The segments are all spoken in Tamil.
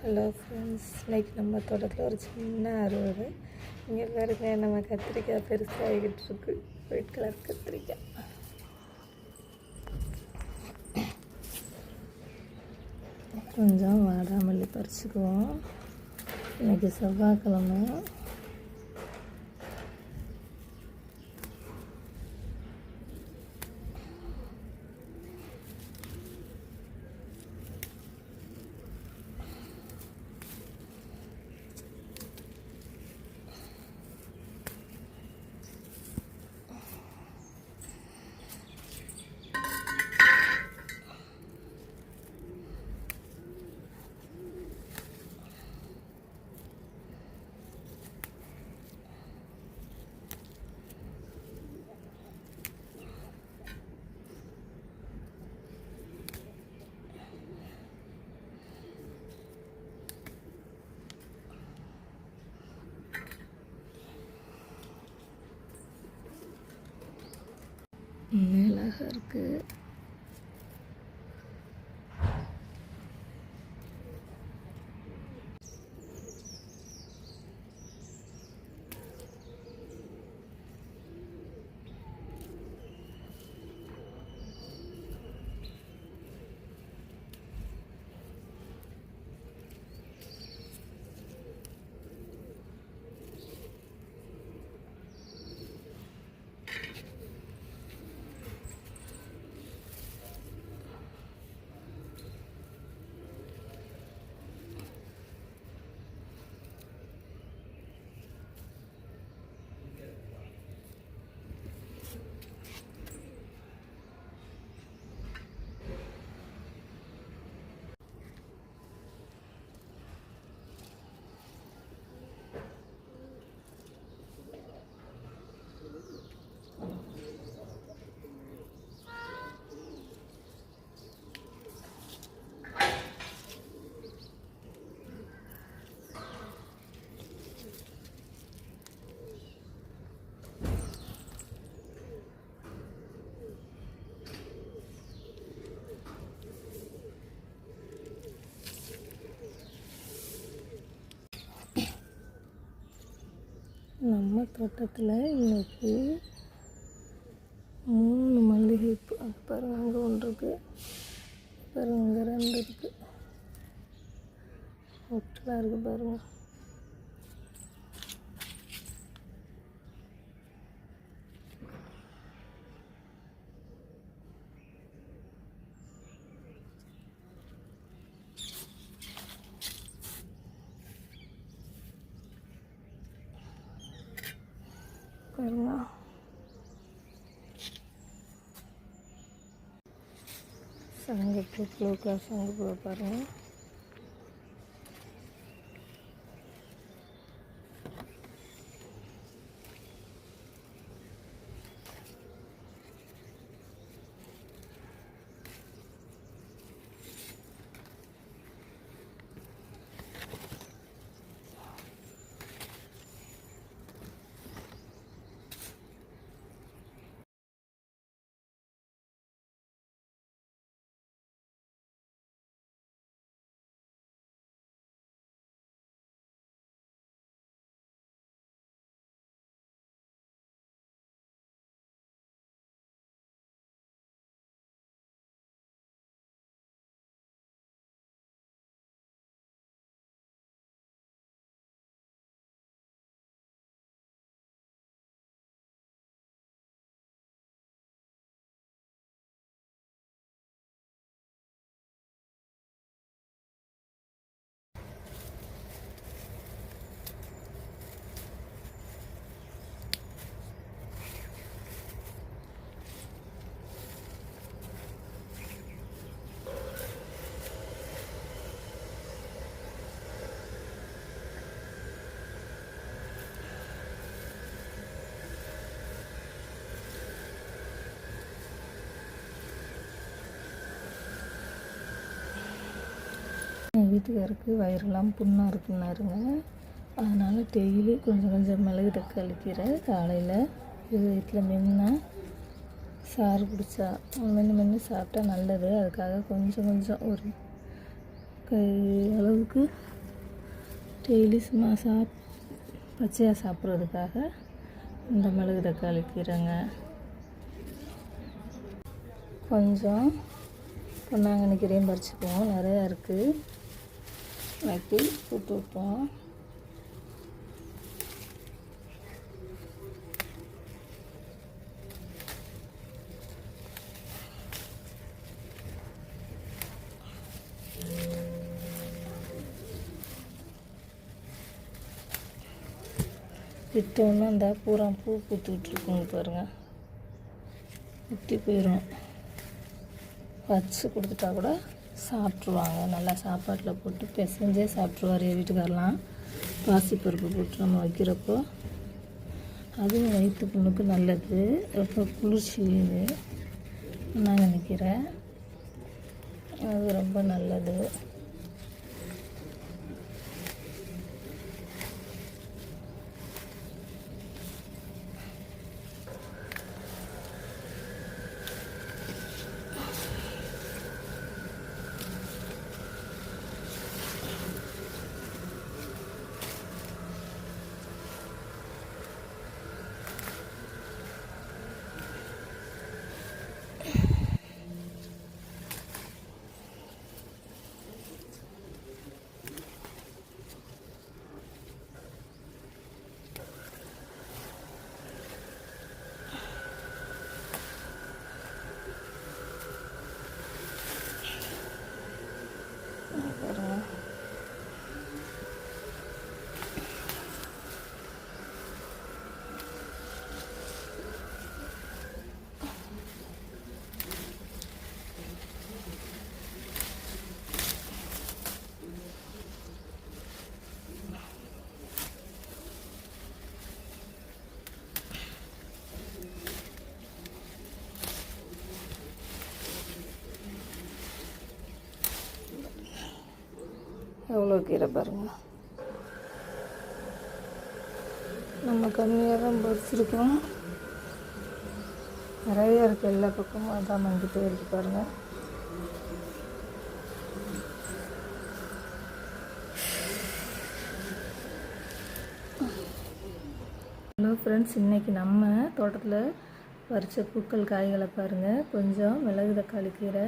ஹலோ ஃப்ரெண்ட்ஸ் இன்னைக்கு நம்ம தோட்டத்தில் ஒரு சின்ன அறுவடை. இங்கே பாருங்க நம்ம கத்திரிக்காய் பெருசாகிக்கிட்டு இருக்கு. ஒயிட் கலர் கத்திரிக்காய். கொஞ்சம் வாடாமல்லி பறிச்சுக்குவோம். இன்னைக்கு செவ்வாய்க்கிழமை. மிளகா இருக்குது நம்ம தோட்டத்தில் இன்னைக்கு மூணு மல்லிகைப்பூ அது பாருங்க அங்கே ஒன்று இருக்குது பாருங்க அங்கே ரெண்டு இருக்குது ஒட்டலாக இருக்குது பாருங்கள் பாருங்க சங்கப்பூ ப்ளூ கலர் சங்கப்பூ பாருங்கள் எங்கள் வீட்டுக்காருக்கு வயிறெல்லாம் புண்ணாக இருக்குன்னாருங்க. அதனால் டெய்லி கொஞ்சம் கொஞ்சம் மிளகு தக்காளி கீரை காலையில் இது வீட்டில் மென்னா சாறு பிடிச்சா மென்று மென்று சாப்பிட்டா நல்லது. அதுக்காக கொஞ்சம் கொஞ்சம் ஒரு கை அளவுக்கு டெய்லி சும்மா சாப் பச்சையாக சாப்பிட்றதுக்காக இந்த மிளகு தக்காளி கீரைங்க கொஞ்சம் பொன்னாங்கண்ணி கீரையும் பறிச்சுக்குவோம். நிறையா இருக்குது நட்டி போட்டு வைப்போம். விட்டோன்னா இந்த பூரா பூ பூத்துக்கிட்டு பாருங்கள் பாருங்க. விட்டு போயிடும் வச்சு கொடுத்துட்டா கூட சாப்பிட்ருவாங்க நல்லா சாப்பாட்டில் போட்டு பிசைஞ்சே சாப்பிட்ருவார் என் வீட்டுக்காரெலாம் பாசிப்பருப்பு போட்டு நம்ம வைக்கிறப்போ. அதுவும் வயிற்று புண்ணுக்கு நல்லது. ரொம்ப குளிர்ச்சி. இது நான் நினைக்கிறேன். அது ரொம்ப நல்லது. எவ்வளோ கீரை பாருங்கள் நம்ம கம்மியாக தான் பறிச்சிருக்கோம் நிறைய இருக்குது எல்லா பக்கமும் அதான் மங்கிட்டே இருக்கு பாருங்க. ஹலோ ஃப்ரெண்ட்ஸ் இன்றைக்கி நம்ம தோட்டத்தில் பறித்த பூக்கள் காய்களை பாருங்கள் கொஞ்சம் மிளகு தக்காளி கீரை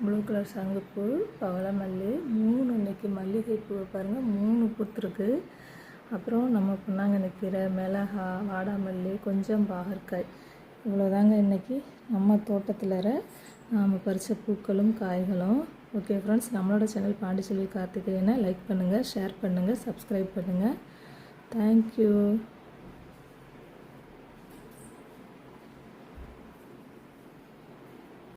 ப்ளூ கலர் சங்குப்பூ பவளமல்லி மூணு இன்னைக்கு மல்லிகைப்பூவை பாருங்கள் மூணு பூத்துருக்கு. அப்புறம் நம்ம பொன்னாங்கண்ணி கீரை மிளகா வாடாமல்லி கொஞ்சம் பாகற்காய். இவ்வளோதாங்க இன்றைக்கி நம்ம தோட்டத்தில் நாம் பறித்த பூக்களும் காய்களும். ஓகே ஃப்ரெண்ட்ஸ் நம்மளோட சேனல் பாண்டிச்செல்வி கார்த்திகேயனை லைக் பண்ணுங்கள் ஷேர் பண்ணுங்கள் சப்ஸ்கிரைப் பண்ணுங்கள் தேங்க்யூ